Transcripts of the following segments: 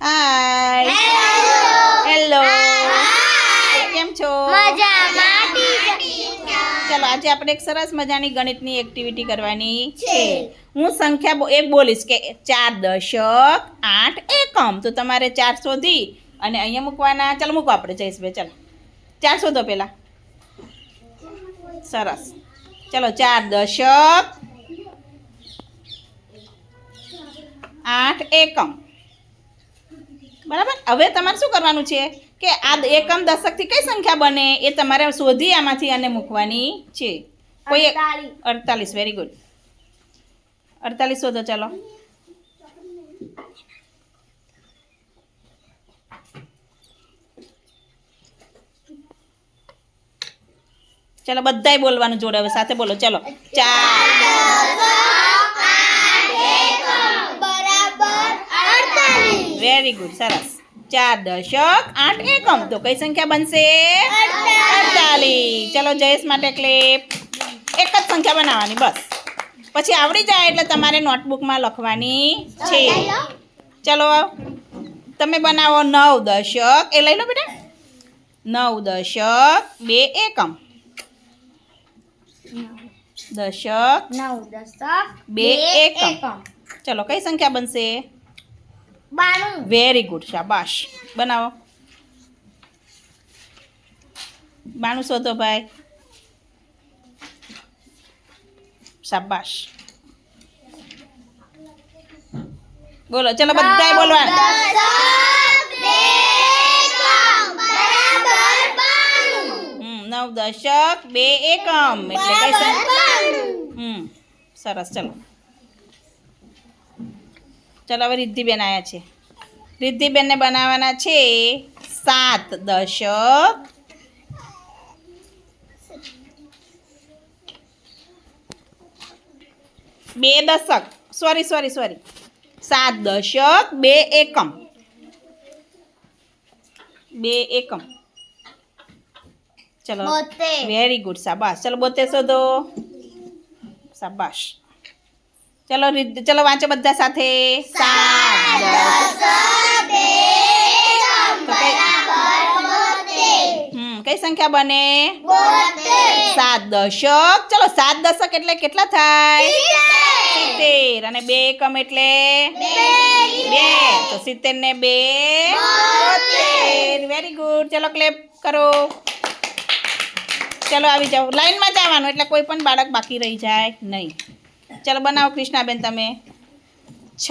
Hi hello કેમ છો? ચાલો આજે આપણે એક સરસ મજાની ગણિતની એક્ટિવિટી કરવાની છે. હું સંખ્યા એક બોલીશ કે ચાર દશક આઠ એકમ. તો તમારે ચાર શોધી અને અહીંયા મૂકવાના. ચાલો મૂકો આપણે. જયેશભાઈ ચાલો. ચાર શોધો પહેલાં. સરસ. ચાલો ચાર દશક આઠ એકમ. બરાબર? હવે તમારે શું કરવાનું છે કે આ એકમ દશકથી કઈ સંખ્યા બને એ તમારે શોધી આમાંથી અને મૂકવાની છે. કોઈ અડતાલીસ. વેરી ગુડ અડતાલીસ શોધો ચાલો. ચાલો બધાય બોલવાનું જોડે હવે સાથે બોલો ચાલો. ચાર. વેરી ગુડ સરસ. ચાર દશક આઠ એકમ. તો કઈ સંખ્યા બનશે? અડતાલીસ. ચલો જયેશ માટે ક્લિપ એક જ સંખ્યા બનાવવાની બસ. પછી આવડી જાય એટલે તમારે નોટબુકમાં લખવાની છે. ચલો તમે બનાવો નવ દશક એ લઈ લો બેટા. નવ દશક બે એકમ. દશક નવ દશક બે એકમ. ચલો કઈ સંખ્યા બનશે? બાણું વેરી ગુડ શાબાશ. બનાવો. બાણું શોધો ભાઈ. શાબાશ. બોલો ચલો બધા બોલવા. નવ દશક બે એકમ એટલે કઈ હમ સરસ ચલો. ચલો હવે રિદ્ધિબેન આવ્યા છે. રિદ્ધિબેનને બનાવવાના છે સાત દશક. બે દશક. સોરી સોરી સોરી સાત દશક બે એકમ. બે એકમ. ચલો. વેરી ગુડ શાબાશ. ચલો બોતેર શોધો. શાબાશ. ચલો ચલો વાંચો બધા સાથે. કઈ સંખ્યા બને? સાત દશક. ચલો સાત દશક એટલે કેટલા થાય? સિત્તેર. અને બે એકમ એટલે? બે. તો સિત્તેર ને બે. વેરી ગુડ ચલો ક્લેપ કરો. ચલો આવી જાઓ. લાઈનમાં જવાનું, એટલે કોઈ પણ બાળક બાકી રહી જાય નહીં. ચલો બનાવો કૃષ્ણાબેન તમે. છ.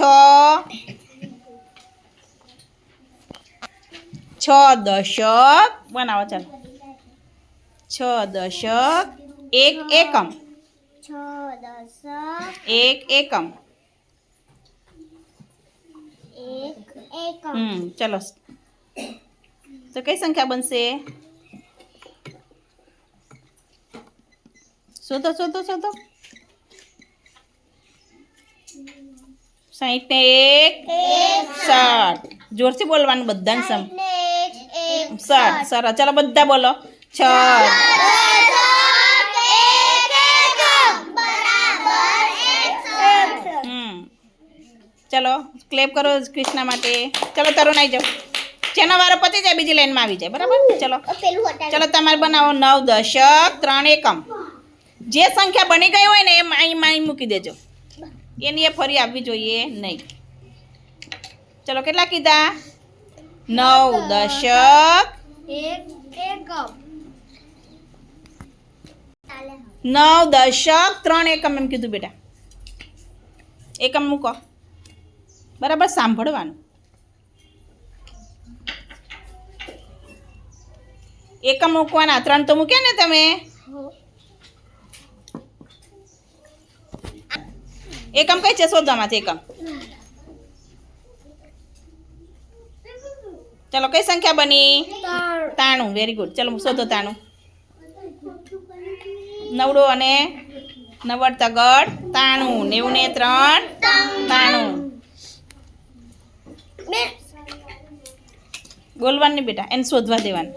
છ દશક. બનાવો ચાલો. છ દશક. એક એકમ. એક એકમ. હમ ચલો. તો કઈ સંખ્યા બનશે? શોધો શોધો શોધો. સાહીઠ ને એક સાઠ જોરથી બોલવાનું બધાને સમ સાઠ સરસ ચાલો બધા બોલો. છ. ચલો ક્લેપ કરો કૃષ્ણા માટે. ચલો, તરુણ આવી જાઓ. જેનો વારો પતી જાય, બીજી લાઈનમાં આવી જાય. બરાબર? ચલો. ચલો, તમારે બનાવો નવ દશક ત્રણ એકમ. જે સંખ્યા બની ગઈ હોય ને એ અહીં મૂકી દેજો. એની એ ફરી આવવી જોઈએ નહીં. ચલો કેટલા કીધા? નવ દશક. નવ દશક ત્રણ એકમ એમ કીધું બેટા. એકમ મૂકો. બરાબર સાંભળવાનું. એકમ મૂકવાના ત્રણ તો મૂક્યા ને તમે? એકમ કઈ છે? શોધવામાંથી એકમ. ચલો કઈ સંખ્યા બની? તાણું. વેરી ગુડ ચલો શોધો તાણું. નવડો અને નવડ તગડ. તાણું. નેવું ને ત્રણ. તાણું. બોલવાનું બેટા એને શોધવા દેવાનું.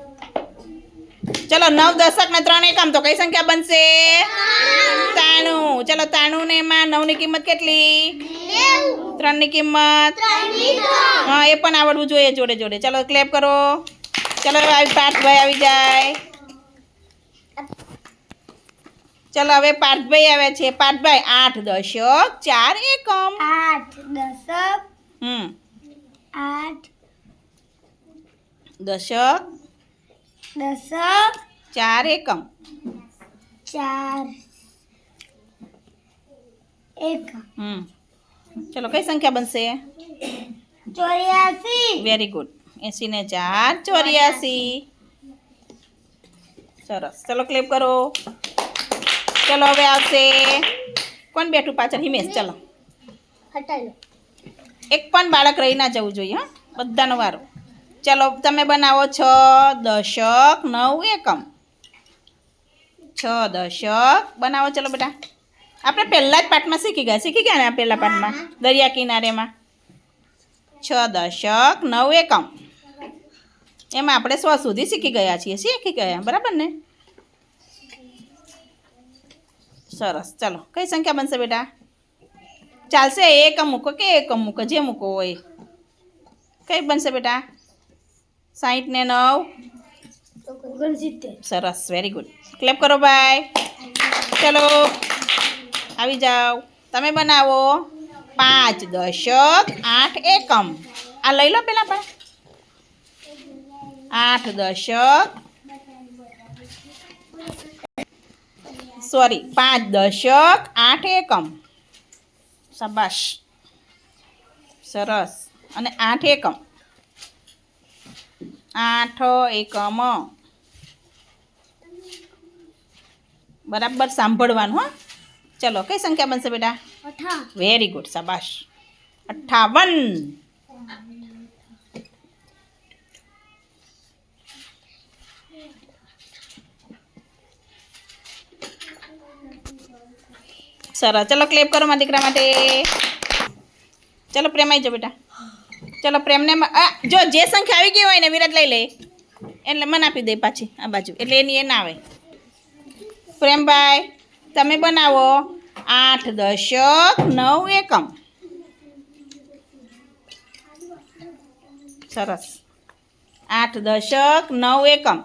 ચલો નવ દશક ને ત્રણ એકમ. તો કઈ સંખ્યા બનશે? તાણું ચલો તાણું ને એમાં નવની કિંમત કેટલી? ત્રણની કિંમત? હા એ પણ આવડવું જોઈએ જોડે જોડે. ચલો ક્લેપ કરો. ચલો હવે આવી પાર્થભાઈ આવી જાય. ચલો હવે પાર્થભાઈ આવે છે. પાર્થભાઈ આઠ દશક ચાર એકમ. આઠ દશક હમ. આઠ દશક દશક ચાર એકમ. ચાર એક હમ ચલો કઈ સંખ્યા બનશે ચોર્યાસી વેરી ગુડ એસી ને ચાર ચોર્યાસી સરસ ચલો ક્લિપ કરો ચલો હવે આવશે કોણ બેઠું પાછળ હિમેશ ચલો હટાવી લો એક પણ બાળક રહી ના જવું જોઈએ હા બધાનો વારો ચલો તમે બનાવો છ દશક નવ એકમ છ દશક બનાવો ચલો બેટા આપણે પહેલા જ પાઠમાં શીખી ગયા. શીખી ગયા ને પહેલા પાઠમાં? દરિયા કિનારેમાં? છ દશક નવ એકમ. એમાં આપણે સો સુધી શીખી ગયા છીએ. શીખી ગયા. બરાબર ને? સરસ. ચલો. કઈ સંખ્યા બનશે બેટા? ચાલશે એકમ મૂકો કે એકમ મૂકો જે મૂકો હોય. કઈ બનશે બેટા? સાહીઠ ને નવ? સરસ. વેરી ગુડ ક્લેપ કરો ભાઈ. ચલો. આવી જાઓ. તમે બનાવો. પાંચ, દશક, આઠ, એકમ. આ લઈ લો પેલા પણ. આઠ, દશક. સોરી પાંચ, દશક, આઠ, એકમ. શાબાશ. સરસ. અને આઠ, એકમ. આઠ, એકમ. બરાબર સાંભળવાનું, હો. ચલો કઈ સંખ્યા બનશે બેટા? વેરી ગુડ શાબાશ. અઠ્ઠાવન સરસ. ચલો ક્લેપ કરો મારા દીકરા માટે. ચલો પ્રેમ આવી જાઓ બેટા. ચલો પ્રેમને જો જે સંખ્યા આવી ગઈ હોય ને વિરાટ લઈ લે. એટલે મને આપી દે પાછી આ બાજુ. એટલે એની એ ના આવે. પ્રેમભાઈ તમે બનાવો. આઠ દશક નવ એકમ. સરસ. આઠ દશક નવ એકમ.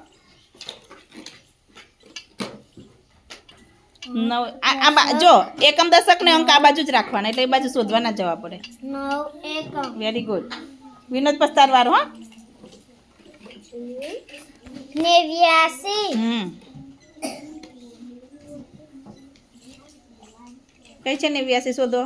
નવ આ જો એકમ દશક ને અંક આ બાજુ જ રાખવાના એટલે એ બાજુ શોધવાના જવા પડે. નવ એકમ. વેરી ગુડ વિનોદ પસ્તાર વાળો હા. નેવ્યાસી. હમ. કઈ છે નેવ્યાસી શોધો.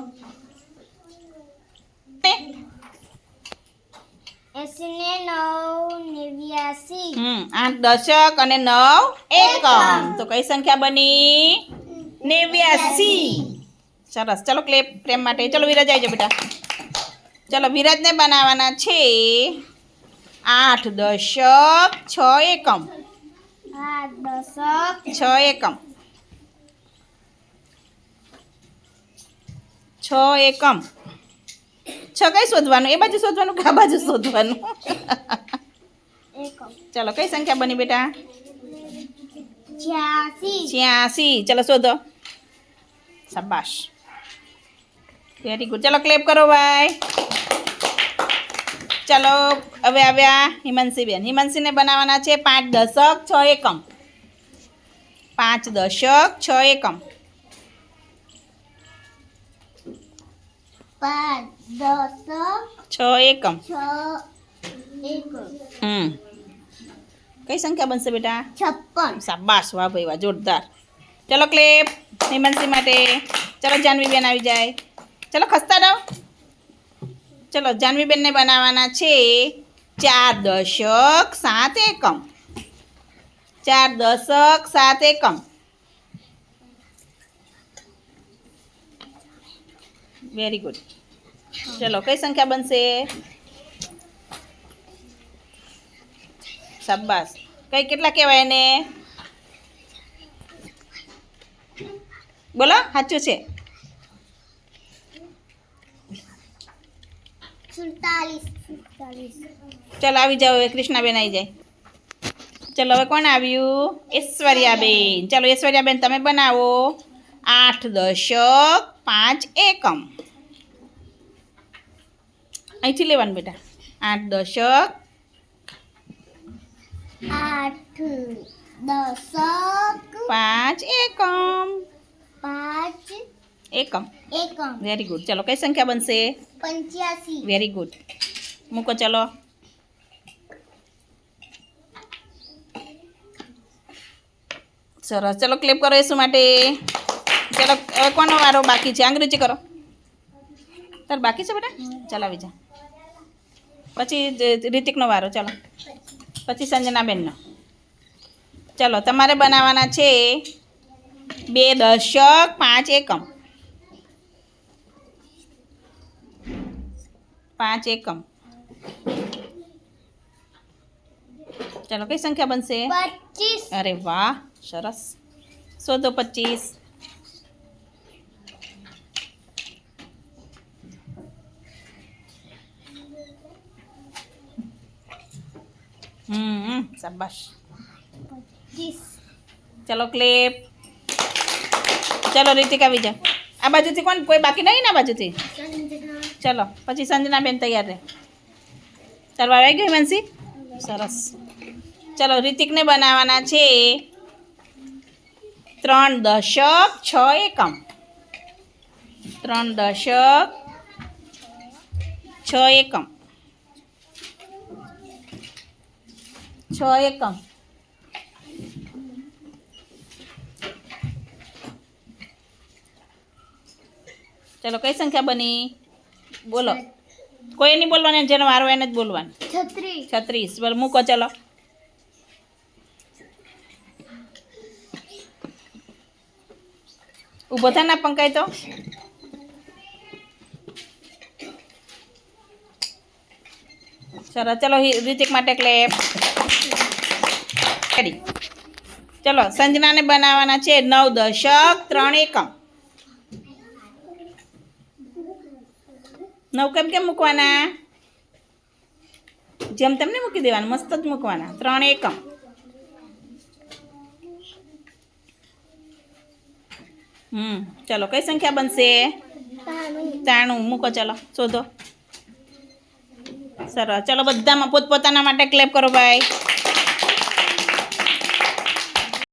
આઠ દશક અને નવ એકમ. તો કઈ સંખ્યા બની? નેવ્યાસી સરસ. ચલો ક્લેપ પ્રેમ માટે. ચલો વિરાજ આવી જાઓ બેટા. ચલો વિરાજને બનાવવાના છે આઠ દશક છ એકમ. આઠ દશક છ એકમ. છ એકમ. છ કઈ શોધવાનું? એ બાજુ શોધવાનું કે આ બાજુ શોધવાનું? ચલો કઈ સંખ્યા બની બેટા? છ્યાસી. છ્યાસી. ચલો શોધો. શાબાશ. વેરી ગુડ ચલો ક્લેપ કરો ભાઈ. ચલો હવે આવ્યા હિમાંશીબેન. હિમાંશીને બનાવવાના છે પાંચ દશક છ એકમ. પાંચ દશક છ એકમ. પાંચ દસ છ એકમ. છ એકમ. હમ. કઈ સંખ્યા બનશે બેટા? છપ્પન. શાબાશ વાહ ભાઈ વાહ જોરદાર. ચલો ક્લેપ હિમાંશી માટે. ચલો જાનવીબેન આવી જાય. ચલો ખસતા રહો. ચલો જાનવીબેનને બનાવવાના છે ચાર દશક સાત એકમ. ચાર દશક સાત એકમ. વેરી ગુડ ચલો કઈ સંખ્યા બનશે? શાબાશ. કઈ કેટલા કહેવાય એને? બોલો સાચું છે? ચલો આવી જાઓ કૃષ્ણાબેન આવી જાય. ચલો હવે કોણ આવ્યું? ઐશ્વર્યાબેન. ચલો ઐશ્વર્યાબેન તમે બનાવો. આઠ દશક પાંચ એકમ. અહીંથી લેવાનું બેટા. આઠ દશક આઠ દશક પાંચ એકમ. પાંચ એકમ. એકમ. વેરી ગુડ ચલો કઈ સંખ્યા બનશે? પંચ્યાસી. વેરી ગુડ મૂકો ચલો. સરસ. ચલો ક્લિપ કરો એસુ માટે. ચલો હવે કોનો વારો બાકી છે? અંગ્રેજી કરો. તાર બાકી છે બેટા? ચાલ આવી જા. પછી રિતિકનો વારો ચાલો. પછી સંજનાબેનનો. ચાલો તમારે બનાવવાના છે બે દશક પાંચ એકમ. પાંચ એકમ. ચાલો કઈ સંખ્યા બનશે? અરે વાહ સરસ. શોધો પચીસ. હમ શાબાશ ચલો ક્લિપ ચલો રીતિકા આવી જાઓ આ બાજુથી કોણ કોઈ બાકી નહીં ને આ બાજુથી ચલો પછી સંજનાબેન તૈયાર રહે ચાલવા આવી ગઈ મનસી સરસ ચલો રિતિકને બનાવવાના છે ત્રણ દશક છ એકમ ત્રણ દશક છ એકમ છ એકમ. ચલો કઈ સંખ્યા બની? બોલો. કોઈ નહીં બોલવાની જેનો વારો એને જ બોલવાનું. છત્રીસ. છત્રીસ. બોલ મૂકો ચલો. ઊભો થાય ના પંકાય તો. ચલો ચલો રિતિક માટે ક્લેપ રેડી ચલો, સંજનાને બનાવવાના છે નવ દશક ત્રણ એકમ. નવ કેમ કેમ મૂકવાના? જેમ તેમને મૂકી દેવાના, મસ્ત જ મૂકવાના. ત્રણ એકમ. હમ, ચલો, કઈ સંખ્યા બનશે? ત્રાણું મૂકો, ચલો, શોધો. સરસ. ચલો, બધામાં પોતપોતાના માટે ક્લેપ કરો, ભાઈ.